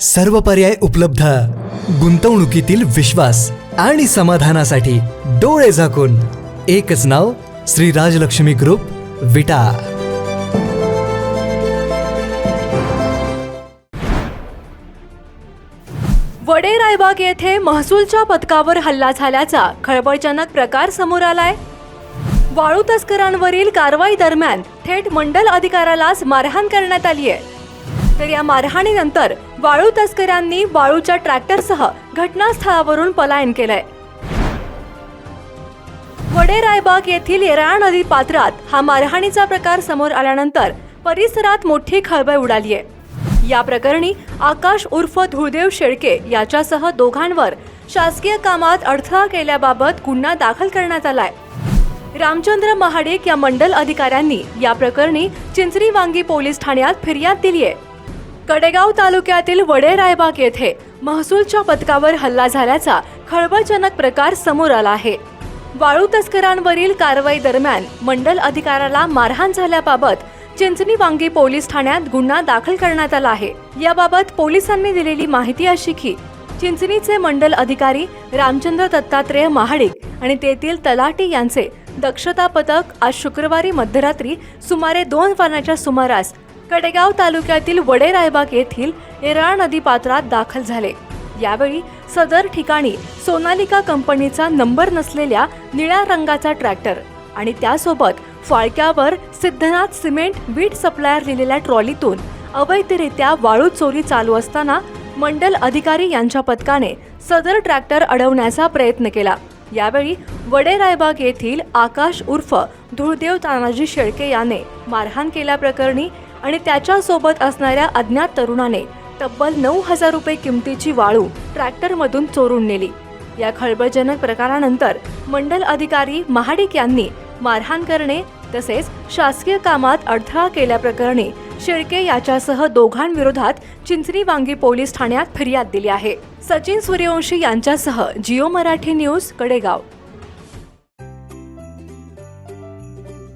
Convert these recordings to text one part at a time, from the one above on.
सर्व पर्याय उपलब्ध. गुंतवणुकीतील विश्वास आणि समाधानासाठी डोळे झाकून. एकच नाव श्री राजलक्ष्मी ग्रुप विटा. वडे रायबाग येथे महसूलच्या पथकावर हल्ला झाल्याचा खळबळजनक प्रकार समोर आलाय. वाळू तस्करांवरील कारवाई दरम्यान थेट मंडल अधिकाऱ्यालाच मारहाण करण्यात आली आहे तर या मारहाणीनंतर वाळू तस्करांनी वाळूच्या ट्रॅक्टरसह घटनास्थळावरून पलायन केलंय. वडे रायबाग येथील येराळा नदी पात्रात हा मारहाणीचा प्रकार समोर आल्यानंतर परिसरात मोठी खळबळ उडाली आहे या प्रकरणी आकाश उर्फ धुळदेव शेळके याच्यासह दोघांवर शासकीय कामात अडथळा केल्याबाबत गुन्हा दाखल करण्यात आलाय. रामचंद्र महाडिक या मंडल अधिकाऱ्यांनी या प्रकरणी चिंचरी वांगी पोलीस ठाण्यात फिर्याद दिली आहे कडेगाव तालुक्यातील वडे रायबाग येथे महसूलच्या पथकावर हल्ला झाल्याचा खळबळजनक प्रकार समोर आला आहे. वाळू तस्करांवरील कारवाई दरम्यान मंडल अधिकाऱ्याला मारहाण झाल्याबाबत चिंचणी वांगी पोलीस ठाण्यात गुन्हा दाखल करण्यात आला आहे. याबाबत पोलिसांनी दिलेली माहिती अशी की चिंचणीचे मंडल अधिकारी रामचंद्र दत्तात्रेय महाडिक आणि तेथील तलाटी यांचे दक्षता पथक आज शुक्रवारी मध्यरात्री सुमारे दोन वाजण्याच्या सुमारास कडेगाव तालुक्यातील वडे रायबाग येथील येराळा नदी पात्रात दाखल झाले. यावेळी सदर ठिकाणी सोनालिका कंपनीचा नंबर नसलेल्या निळ्या रंगाचा ट्रॅक्टर आणि त्यासोबत फाळक्यावर सिद्धनाथ सिमेंट वीट सप्लायर लिहिलेल्या ट्रॉलीतून अवैधरित्या वाळू चोरी चालू असताना मंडल अधिकारी यांच्या पथकाने सदर ट्रॅक्टर अडवण्याचा प्रयत्न केला. यावेळी वडे रायबाग येथील आकाश उर्फ धुळदेव तानाजी शेळके याने मारहाण केल्याप्रकरणी आणि त्याच्यासोबत असणाऱ्या अज्ञात तरुणाने तब्बल नऊ हजार रुपये किमतीची वाळू ट्रॅक्टरमधून चोरून नेली. या खळबळजनक प्रकारानंतर मंडल अधिकारी महाडिक यांनी मारहाण करणे तसेच शासकीय कामात अडथळा केल्याप्रकरणी शेळके याच्यासह दोघांविरोधात चिंचरी वांगी पोलीस ठाण्यात फिर्याद दिली आहे. सचिन सूर्यवंशी यांच्यासह जिओ मराठी न्यूज कडेगाव.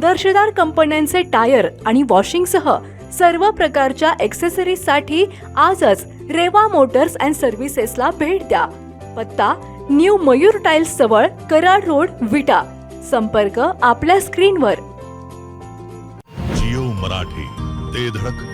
दर्शदार कंपन्यांचे टायर आणि वॉशिंगसह सर्व प्रकारच्या ॲक्सेसरीजसाठी आजच रेवा मोटर्स अँड सर्व्हिसेसला भेट द्या. पत्ता न्यू मयूर टाइल्स जवळ कराड रोड विटा. संपर्क आपल्या स्क्रीनवर. जिओ मराठी ते धडक.